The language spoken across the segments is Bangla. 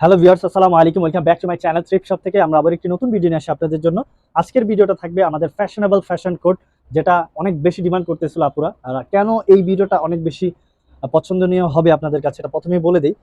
হ্যালো ভিউয়ার্স আসসালামু আলাইকুম। Welcome back to my channel Trip Shop থেকে। আমরা আবার একটি নতুন ভিডিও নিয়ে আসি আপনাদের জন্য। আজকের ভিডিওটা থাকবে আমাদের ফ্যাশনেবল ফ্যাশন কোড যেটা অনেক বেশি ডিমান্ড করতেছিল আপুরা। আর কেন এই ভিডিওটা অনেক বেশি পছন্দনীয় হবে আপনাদের কাছে, এটা প্রথমেই বলে দিই।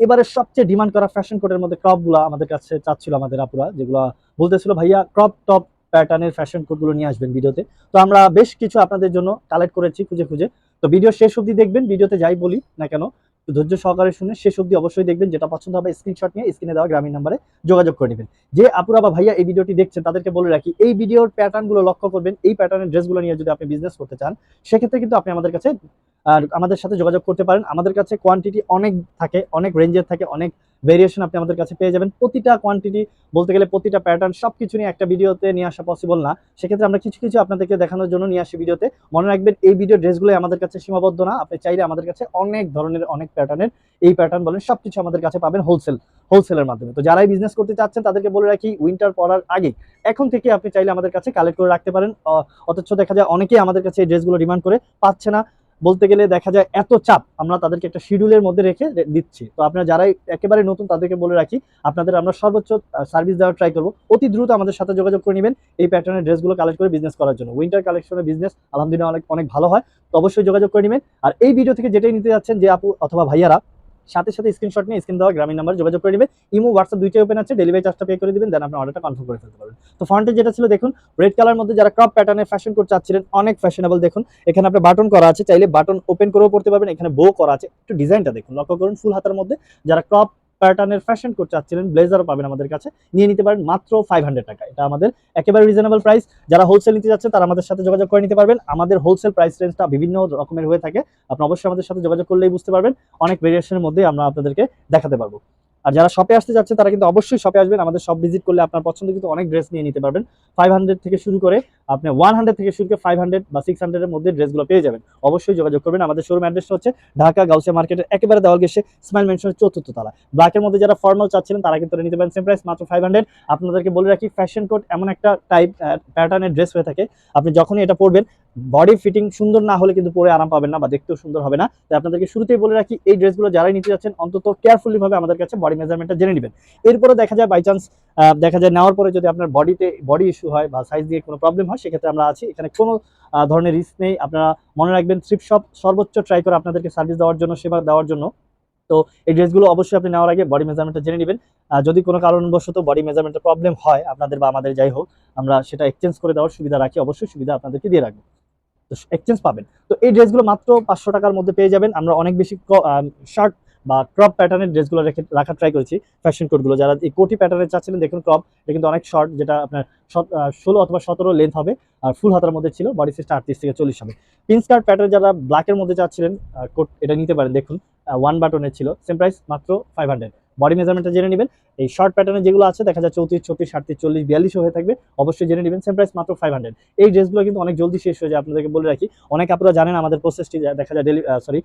এবারে সবচেয়ে ডিমান্ড করা ফ্যাশন কোডের মধ্যে ক্রপগুলো আমাদের কাছে চাচ্ছিল আমাদের আপুরা, যেগুলো বলতেছিল, ভাইয়া ক্রপ টপ প্যাটার্নের ফ্যাশন কোডগুলো নিয়ে আসবেন ভিডিওতে তো। আমরা বেশ কিছু আপনাদের জন্য কালেক্ট করেছি খুঁজে খুঁজে। তো ভিডিও শেষ অবধি দেখবেন ভিডিওতে যাই বলি না কেন। ধৈর্য সহকারে শুনে শেষ অব্দি অবশ্যই দেখবেন যেটা পছন্দ হবে স্ক্রিনশট নিয়ে স্ক্রিনে দেওয়া গ্রামীণ নাম্বারে যোগাযোগ করে নেবেন। যে আপুরা বা ভাইয়া এই ভিডিওটি দেখছেন, তাদেরকে বলে রাখি, এই ভিডিওর প্যাটার্নগুলো লক্ষ্য করবেন, এই প্যাটার্নের ড্রেসগুলো নিয়ে যদি আপনি বিজনেস করতে চান, সেক্ষেত্রে কিন্তু আপনি আমাদের কাছে, আর আমাদের সাথে যোগাযোগ করতে পারেন। আমাদের কাছে কোয়ান্টিটি অনেক থাকে, অনেক রেঞ্জের থাকে, অনেক ভেরিয়েশন আপনি আমাদের কাছে পেয়ে যাবেন। প্রতিটা কোয়ান্টিটি বলতে গেলে প্রতিটা প্যাটার্ন সব কিছু নিয়ে একটা ভিডিওতে নিয়ে আসা পসিবল না। সেক্ষেত্রে আমরা কিছু কিছু আপনাদেরকে দেখানোর জন্য নিয়ে আসি ভিডিওতে মনে রাখবেন, এই ভিডিও ড্রেসগুলো আমাদের কাছে সীমাবদ্ধ না। আপনি চাইলে আমাদের কাছে অনেক ধরনের, অনেক প্যাটার্নের এই প্যাটার্ন বলেন সব কিছু আমাদের কাছে পাবেন হোলসেল হোলসেলের মাধ্যমে। তো যারাই বিজনেস করতে চাচ্ছেন, তাদেরকে বলে রাখি উইন্টার পড়ার আগে। এখন থেকে আপনি চাইলে আমাদের কাছে কালেক্ট করে রাখতে পারেন। অথচ দেখা যায় অনেকেই আমাদের কাছে এই ড্রেসগুলো ডিমান্ড করে পাচ্ছে না। বলতে গেলে দেখা যায় এত চাপ আমরা তাদেরকে একটা শিডিউলের মধ্যে রেখে দিচ্ছি। তো আপনারা যারাই একেবারে নতুন তাদেরকে বলে রাখি, আপনাদের আমরা সর্বোচ্চ সার্ভিস দেওয়ার ট্রাই করব। অতি দ্রুত আমাদের সাথে যোগাযোগ করে নেবেন এই প্যাটার্নের ড্রেসগুলো কালেক্ট করে বিজনেস করার জন্য। উইন্টার কালেকশনের বিজনেস আলহামদুলিল্লাহ অনেক অনেক ভালো হয়। তো অবশ্যই যোগাযোগ করে নেবেন। আর এই ভিডিও থেকে যেটাই নিতে যাচ্ছেন যে আপু অথবা ভাইয়ারা সাথে সাথে স্ক্রিনশট নিয়ে স্ক্রিন দেওয়া, গ্রামীণ নাম্বার যোগাযোগ করে নেবেন। ইমো হোয়াটসঅ্যাপ দুইটাই ওপেন আছে ডেলিভারি চার্জটা পে করে দেবেন দেন আপনি অর্ডারটা কনফার্ম করে ফেলতে পারবেন। তো ফ্রন্টে যেটা ছিল, দেখুন রেড কালার মধ্যে যারা ক্রপ প্যাটার্নের ফ্যাশন করতে চাচ্ছিলেন, অনেক ফ্যাশনেবল দেখুন। এখানে আপনার বাটন করা আছে, চাইলে বাটন ওপেন করেও পড়তে পারবেন। এখানে বো করা আছে, একটু ডিজাইনটা দেখুন, লক্ষ্য করুন ফুল হাতার মধ্যে যারা ক্রপ প্যাটার্নের ফ্যাশন করতে চাচ্ছিলেন ব্লেজারও পাবেন আমাদের কাছে। নিয়ে নিতে পারেন মাত্র ফাইভ হান্ড্রেড টাকা। এটা আমাদের একেবারে রিজনেবল প্রাইস যারা হোলসেল নিতে যাচ্ছেন, তারা আমাদের সাথে যোগাযোগ করে নিতে পারবেন। আমাদের হোলসেল প্রাইস রেঞ্জটা বিভিন্ন রকমের হয়ে থাকে। আপনি অবশ্যই আমাদের সাথে যোগাযোগ করলেই বুঝতে পারবেন। অনেক ভেরিয়েশনের মধ্যে আমরা আপনাদেরকে দেখাতে পারব। আর যারা শপে আসতে যাচ্ছে তারা কিন্তু অবশ্যই শপে আসবেন। আমাদের শপ ভিজিট করলে আপনার পছন্দ কিন্তু অনেক ড্রেস নিয়ে নিতে পারবেন। ফাইভ হান্ড্রেড থেকে শুরু করে আপনি ওয়ান হান্ড্রেড থেকে শুরু করে ফাইভ হান্ড্রেড বা সিক্স হান্ড্রেডের মধ্যে ড্রেসগুলো পেয়ে যাবেন। অবশ্যই যোগাযোগ করবেন। আমাদের শোরুম অ্যাড্রেসটা হচ্ছে ঢাকা গাউসিয়া মার্কেটের একেবারে দেওয়াল গেছে স্মাইল মেনশনের চতুর্থ তলা। ব্ল্যাকের মধ্যে যারা ফর্মাল চাচ্ছিলেন, তারা কিন্তু নিতে পারেন সেম প্রাইস মাত্র ফাইভ হান্ড্রেড আপনাদেরকে বলে রাখি ফ্যাশন কোড এমন একটা টাইপ প্যাটার্নের ড্রেস হয়ে থাকে। আপনি যখনই এটা পরবেন বডি ফিটিং সুন্দর না হলে কিন্তু পরে আরাম পাবেন না বা দেখতেও সুন্দর হবে না। তাই আপনাদেরকে শুরুতেই বলে রাখি, এই ড্রেসগুলো যারাই নিতে যাচ্ছেন, অন্তত কেয়ারফুলি ভাবে আমাদের কাছে বডি মেজারমেন্টটা জেনে নেবেন। এরপরে দেখা যায় বাই চান্স দেখা যায় নেওয়ার পরে যদি আপনার বডিতে বডি ইস্যু হয় বা সাইজ দিয়ে কোনো প্রবলেম হয়, সেক্ষেত্রে আমরা আছি। এখানে কোনো ধরনের রিস্ক নেই। আপনারা মনে রাখবেন থ্রিপ শপ সর্বোচ্চ ট্রাই করে আপনাদেরকে সার্ভিস দেওয়ার জন্য, সেবা দেওয়ার জন্য। তো এই ড্রেসগুলো অবশ্যই আপনি নেওয়ার আগে বডি মেজারমেন্টটা জেনে নেবেন। যদি কোনো কারণবশত বডি মেজারমেন্টের প্রবলেম হয় আপনাদের বা আমাদের যাই হোক, আমরা সেটা এক্সচেঞ্জ করে দেওয়ার সুবিধা রাখি। অবশ্যই সুবিধা আপনাদেরকে দিয়ে রাখব। এক্সচেঞ্জ পাবেন। তো এই ড্রেসগুলো মাত্র পাঁচশো টাকার মধ্যে পেয়ে যাবেন। আমরা অনেক বেশি শার্ট বা ক্রপ প্যাটার্নের ড্রেসগুলো রেখে রাখার ট্রাই করেছি ফ্যাশন কোডগুলো যারা এই কোটি প্যাটার্নের চাচ্ছিলেন, দেখুন ক্রপ এটা কিন্তু অনেক শর্ট যেটা আপনার ষোলো অথবা সতেরো লেন্থ হবে, আর ফুল হাতার মধ্যে ছিল বডি সাইজটা আটত্রিশ থেকে চল্লিশ হবে। পিন স্কার্ট প্যাটার্ন যারা ব্ল্যাকের মধ্যে চাচ্ছিলেন কোট এটা নিতে পারেন, দেখুন ওয়ান বাটনের ছিল সেম প্রাইস মাত্র ফাইভ হান্ড্রেড বডি মেজারমেন্টটা জেনে নেবেন। এই শর্ট প্যাটার্নে যেগুলো আছে, দেখা যায় চৌত্রিশ, ছত্রিশ সাতত্রিশ চল্লিশ, বিয়াল্লিশও হয়ে থাকবে। অবশ্যই জেনে নেবেন। সেম প্রাইস মাত্র ফাইভ হান্ড্রেড এই ড্রেসগুলো কিন্তু অনেক জলদি শেষ হয়ে যায়, আপনাদেরকে বলে রাখি। অনেক আপনারা জানেন আমাদের প্রসেসটি দেখা যায় ডেলি সরি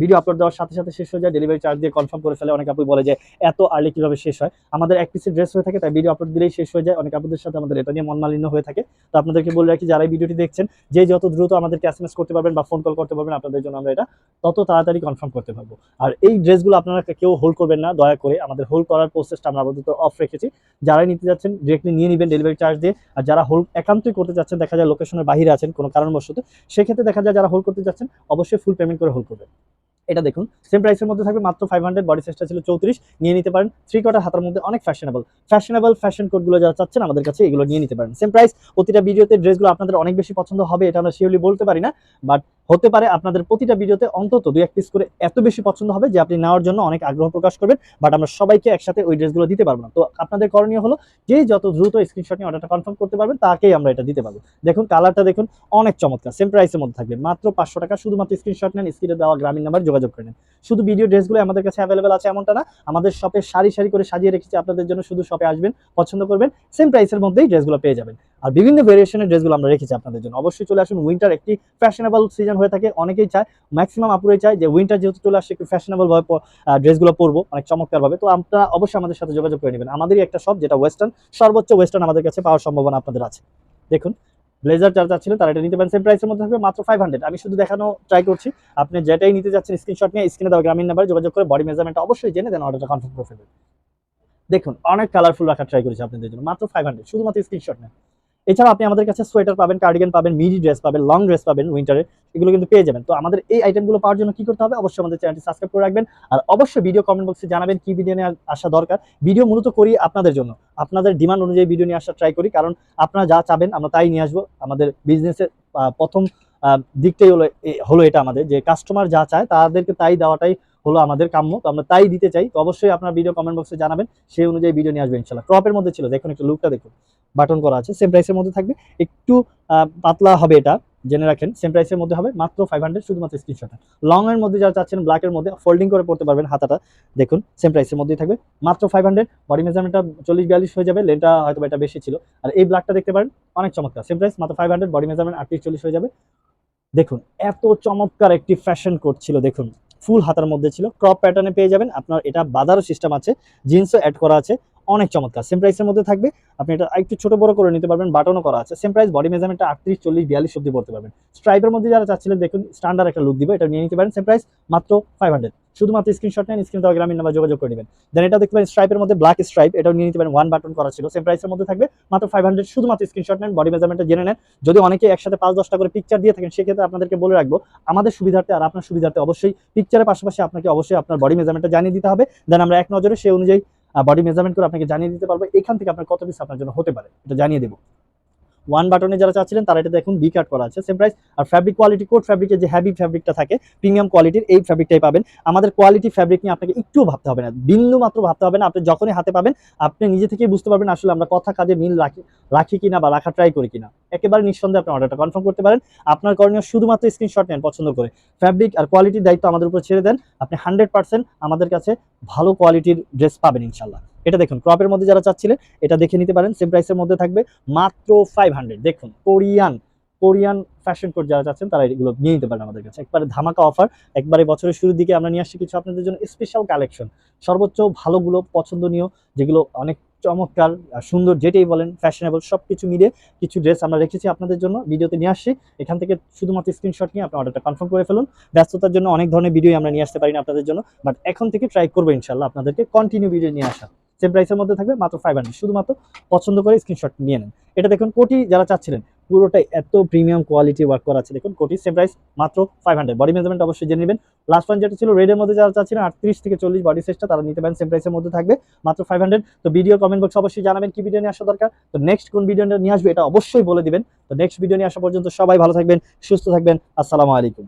ভিডিও আপলোড দেওয়ার সাথে সাথে শেষ হয়ে যায় ডেলিভারি চার্জ দিয়ে কনফার্ম করে ফেলে। অনেক আপু বলে যে, এত আর্লি কীভাবে শেষ হয়? আমাদের এক পিসের ড্রেস হয়ে থাকে, তাই ভিডিও আপলোড দিলেই শেষ হয়ে যায়। অনেক আপুদের সাথে আমাদের এটা নিয়ে মনমালিন্য হয়ে থাকে। তো আপনাদেরকে বলে রাখি যারা ভিডিওটি দেখছেন, যে যত দ্রুত আমাদেরকে এস করতে পারবেন বা ফোন কল করতে পারবেন, আপনাদের জন্য আমরা এটা তত তাড়াতাড়ি কনফার্ম করতে পারব। আর এই ড্রেসগুলো আপনারা কেউ হোল্ড করবেন না, দয়া করে। আমাদের হোল্ড করার প্রসেসটা আমরা আপাতত অফ রেখেছি। যারাই নিতে যাচ্ছেন ডিরেক্টলি নিয়ে নেবেন ডেলিভারি চার্জ দিয়ে। আর যারা হোল্ড একান্তই করতে যাচ্ছেন দেখা যায় লোকেশনের বাইরে আছেন, কোনো কারণবশত, সেক্ষেত্রে দেখা যায় যারা হোল্ড করতে যাচ্ছেন, অবশ্যই ফুল পেমেন্ট করে হোল্ড করবেন। এটা দেখুন। সেম প্রাইসের মধ্যে থাকবে মাত্র ফাইভ হান্ড্রেড বডি সাইজটা ছিল চৌত্রিশ। নিয়ে নিতে পারেন। থ্রি কোয়ার্টার হাতার মধ্যে অনেক ফ্যাশনেবল ফ্যাশনেবল ফ্যাশন কোডগুলো যারা চাচ্ছেন, আমাদের কাছে এগুলো নিয়ে নিতে পারেন। সেম প্রাইস প্রতিটা ভিডিওতে ড্রেসগুলো আপনাদের অনেক বেশি পছন্দ হবে, এটা আমরা শিওরলি বলতে পারি না। বাট হতে পারে আপনাদের প্রতিটা ভিডিওতে অন্তত দুই এক পিস করে এত বেশি পছন্দ হবে যে আপনি নেওয়ার জন্য অনেক আগ্রহ প্রকাশ করবেন। বাট আমরা সবাইকে একসাথে ওই ড্রেসগুলো দিতে পারব না। তো আপনাদের করণীয় হলো যে যত দ্রুত স্ক্রিনশট নিয়ে অর্ডারটা কনফার্ম করতে পারবেন, তাকেই আমরা এটা দিতে পারব। দেখুন কালারটা দেখুন, অনেক চমৎকার। সেম প্রাইসের মধ্যে থাকবে। মাত্র পাঁচশো টাকা শুধুমাত্র স্ক্রিনশট নেন স্ক্রিনে দেওয়া গ্রামীণ নাম্বার যোগাযোগ করে নেন। শুধু ভিডিও ড্রেসগুলো আমাদের কাছে অ্যাভেলেবেল আছে এমনটা না আমাদের শপে সারি সারি করে সাজিয়ে রেখেছি আপনাদের জন্য শুধু শপে আসবেন পছন্দ করবেন সেম প্রাইসের মধ্যেই ড্রেসগুলো পেয়ে যাবেন। আর বিভিন্ন ভেরিয়েশনের ড্রেসগুলো আমরা রেখেছি আপনাদের জন্য। অবশ্যই চলে আসুন উইন্টার একটি ফ্যাশনেবল সিজন হয়ে থাকে অনেকেই চায় ম্যাক্সিমাম আপুরাই চায় যে উইন্টার যেহেতু চলে আসছে একটু ফ্যাশনেবল ভাবে প- আহ, ড্রেসগুলো পরবো অনেক চমৎকার ভাবে তো আপনারা অবশ্যই আমাদের সাথে যোগাযোগ করে নেবেন। আমাদেরই একটা শপ যেটা ওয়েস্টার্ন সর্বোচ্চ ওয়েস্টার্ন আমাদের কাছে পাওয়ার সম্ভাবনা আপনাদের আছে। দেখুন ব্লেজার যারা চাচ্ছিলেন, তারা এটা নিতে পারেন। সেম প্রাইসের মধ্যে থাকবে মাত্র ফাইভ হান্ড্রেড আমি শুধু দেখানো ট্রাই করছি। আপনি যেটাই নিতে যাচ্ছেন স্ক্রিনশট নিয়ে স্ক্রিনে দেওয়া গ্রামীণ নাম্বারে যোগাযোগ করে বডি মেজারমেন্ট অবশ্যই জেনে দেন অর্ডারটা কনফার্ম করে ফেলবেন। দেখুন, অনেক কালারফুল রাখার ট্রাই করেছি আপনাদের জন্য। মাত্র ফাইভ হান্ড্রেড শুধুমাত্র স্ক্রিনশট নেন। এছাড়া আপনি আমাদের কাছে সোয়েটার পাবেন কার্ডিগান পাবেন মিডি ড্রেস পাবেন লং ড্রেস পাবেন উইন্টারে এগুলো কিন্তু পেয়ে যাবেন। তো আমাদের এই আইটেমগুলো পাওয়ার জন্য কি করতে হবে? অবশ্যই আমাদের চ্যানেলটি সাবস্ক্রাইব করে রাখবেন। আর অবশ্যই ভিডিও কমেন্ট বক্সে জানাবেন কি ভিডিও নিয়ে আসা দরকার। ভিডিও মূলত করি আপনাদের জন্য। আপনাদের ডিমান্ড অনুযায়ী ভিডিও নিয়ে আসা ট্রাই করি। কারণ আপনারা যা চাবেন আমরা তাই নিয়ে আসব। আমাদের বিজনেসের প্রথম দিকটাই হলো হলো এটা আমাদের যে কাস্টমার যা চায় তাদেরকে তাই দেওয়াটাই হলো আমাদের কাম্য। তো আমরা তাই দিতে চাই। তো অবশ্যই আপনার ভিডিও কমেন্ট বক্সে জানাবেন। সেই অনুযায়ী ভিডিও নিয়ে আসবেন ইনশাল্লাহ। ক্রপের মধ্যে ছিল। দেখুন একটু লুকটা দেখুন। বাটন করা আছে। সেম প্রাইসের মধ্যে থাকবে। একটু পাতলা হবে এটা। জেনে রাখেন সেম প্রাইসের মধ্যে হবে মাত্র ফাইভ হান্ড্রেড শুধুমাত্র স্ক্রিনশট লং এর মধ্যে যারা চাচ্ছেন ব্ল্যাকের মধ্যে ফোল্ডিং করে পড়তে পারবেন হাতাটা। দেখুন সেম প্রাইসের মধ্যেই থাকবে। মাত্র ফাইভ হান্ড্রেড বডি মেজারমেন্টটা চল্লিশ বিয়াল্লিশ হয়ে যাবে লেনটা হয়তো এটা বেশি ছিল। আর এই ব্ল্যাকটা দেখতে পারেন, অনেক চমৎকার। সেম প্রাইস মাত্র ফাইভ হান্ড্রেড বডি মেজারমেন্ট আটত্রিশ, চল্লিশ হয়ে যাবে। দেখুন, এত চমৎকার একটি ফ্যাশন কোড ছিল, দেখুন। ফুল হাতার মধ্যে ছিল। ক্রপ প্যাটার্নে পেয়ে যাবেন। আপনার এটা বাদারও সিস্টেম আছে। জিন্সও অ্যাড করা আছে। অনেক চমৎকার। সেম প্রাইসের মধ্যে থাকবে। আপনি এটা একটু ছোট বড় করে নিতে পারবেন বাটনও করা আছে। সেম প্রাইস বডি মেজারমেন্টটা আটত্রিশ, চল্লিশ, বিয়াল্লিশ অব্দি পড়তে পারবেন। স্ট্রাইপের মধ্যে যারা চাচ্ছিলেন, দেখুন স্ট্যান্ডার্ড একটা লুক দিবে, এটা নিয়ে নিতে পারেন। সেম প্রাইস মাত্র ফাইভ হান্ড্রেড শুধুমাত্র স্ক্রিনশট নেন স্ক্রিন দেওয়া গ্রামীণ নাম্বার যোগাযোগ করে নেবেন। দেন এটা দেখতে পারেন স্ট্রাইপের মধ্যে ব্ল্যাক স্ট্রাইপ এটাও নিয়ে নিতে পারেন ওয়ান বাটন করা ছিল। সেম প্রাইসের মধ্যে থাকবে, মাত্র ফাইভ হান্ড্রেড শুধুমাত্র স্ক্রিনশট নেন বডি মেজারমেন্টটা জেনে নেন। যদি অনেকে একসাথে পাঁচ, দশটা করে পিকচার দিয়ে থাকেন, সেক্ষেত্রে আপনাদেরকে বলে রাখব, আমাদের সুবিধার্থে আর আপনার সুবিধার্থে অবশ্যই পিকচারের পাশাপাশি আপনাকে অবশ্যই আপনার বডি মেজারমেন্টটা জানিয়ে দিতে হবে। দেন আমরা এক নজরে সেই অনুযায়ী বডি মেজারমেন্ট করে আপনাকে জানিয়ে দিতে পারব, এখান থেকে আপনার কত পিস আপনার জন্য হতে পারে, এটা জানিয়ে দেবো। ওয়ান বাটনে যারা চাচ্ছিলেন, তারা এটা দেখুন বি কাট করা আছে সেম প্রাইস আর ফ্যাব্রিক কোয়ালিটি কোড ফ্যাব্রিকের যে হ্যাভি ফ্যাব্রিকটা থাকে প্রিমিয়াম কোয়ালিটির এই ফ্যাব্রিকটাই পাবেন। আমাদের কোয়ালিটি ফ্যাব্রিক নিয়ে আপনাকে একটুও ভাবতে হবে না, বিন্দু মাত্র ভাবতে হবে না। আপনি যখনই হাতে পাবেন, আপনি নিজে থেকেই বুঝতে পারবেন আসলে আমরা কথা কাজে মিল রাখি রাখি কিনা বা রাখা ট্রাই করি কিনা। একেবারে নিঃসন্দেহে আপনি অর্ডারটা কনফার্ম করতে পারেন। আপনার করণীয় শুধুমাত্র স্ক্রিনশট নেন পছন্দ করে। ফ্যাব্রিক আর কোয়ালিটির দায়িত্ব আমাদের উপর ছেড়ে দেন। আপনি হান্ড্রেড আমাদের কাছে ভালো কোয়ালিটির ড্রেস পাবেন ইনশাল্লাহ এটা দেখুন ক্রপের মধ্যে যারা চাচ্ছিলেন এটা দেখে নিতে পারেন সেম প্রাইসের মধ্যে থাকবে মাত্র ফাইভ হান্ড্রেড দেখুন, কোরিয়ান কোরিয়ান ফ্যাশন কোড যারা চাচ্ছেন, তারা এগুলো নিয়ে নিতে পারেন আমাদের কাছে। একবারে ধামাকা অফার একবারে বছরের শুরুর দিকে আমরা নিয়ে আসছি কিছু আপনাদের জন্য স্পেশাল কালেকশন সর্বোচ্চ ভালোগুলো পছন্দনীয়, যেগুলো অনেক চমৎকার সুন্দর যেটাই বলেন ফ্যাশনেবল সব কিছু মিলিয়ে কিছু ড্রেস আমরা রেখেছি আপনাদের জন্য, ভিডিওতে নিয়ে আসছি। এখান থেকে শুধুমাত্র স্ক্রিনশট নিয়ে আপনার অর্ডারটা কনফার্ম করে ফেলুন। ব্যস্ততার জন্য অনেক ধরনের ভিডিও আমরা নিয়ে আসতে পারি না আপনাদের জন্য বাট এখন থেকে ট্রাই করব ইনশাল্লাহ আপনাদেরকে কন্টিনিউ ভিডিও নিয়ে আসা। সেম প্রাইসের মধ্যে থাকবে মাত্র ফাইভ হান্ড্রেড শুধুমাত্র পছন্দ করে স্ক্রিনশট নিয়ে নেন। এটা দেখুন, কোটি যারা চাচ্ছিলেন, পুরোটাই এত প্রিমিয়াম কোয়ালিটি ওয়ার্ক করা আছে। দেখুন, কোটি সেম প্রাইস মাত্র ফাইভ হান্ড্রেড বডি মেজারমেন্ট অবশ্যই জেনে নেবেন। লাস্ট ওয়ান যেটা ছিল রেডের মধ্যে যারা চাচ্ছিলেন, আটত্রিশ থেকে চল্লিশ বডি সাইজটা তারা নিতে পারেন সেম প্রাইসের মধ্যে থাকবে, মাত্র ফাইভ হান্ড্রেড তো ভিডিও কমেন্ট বক্সে অবশ্যই জানাবেন কি ভিডিও নিয়ে আসা দরকার। তো নেক্সট কোন ভিডিও নিয়ে আসবে, এটা অবশ্যই বলে দিবেন। তো নেক্সট ভিডিও নিয়ে আসা পর্যন্ত সবাই ভালো থাকবেন, সুস্থ থাকবেন। আসসালামু আলাইকুম।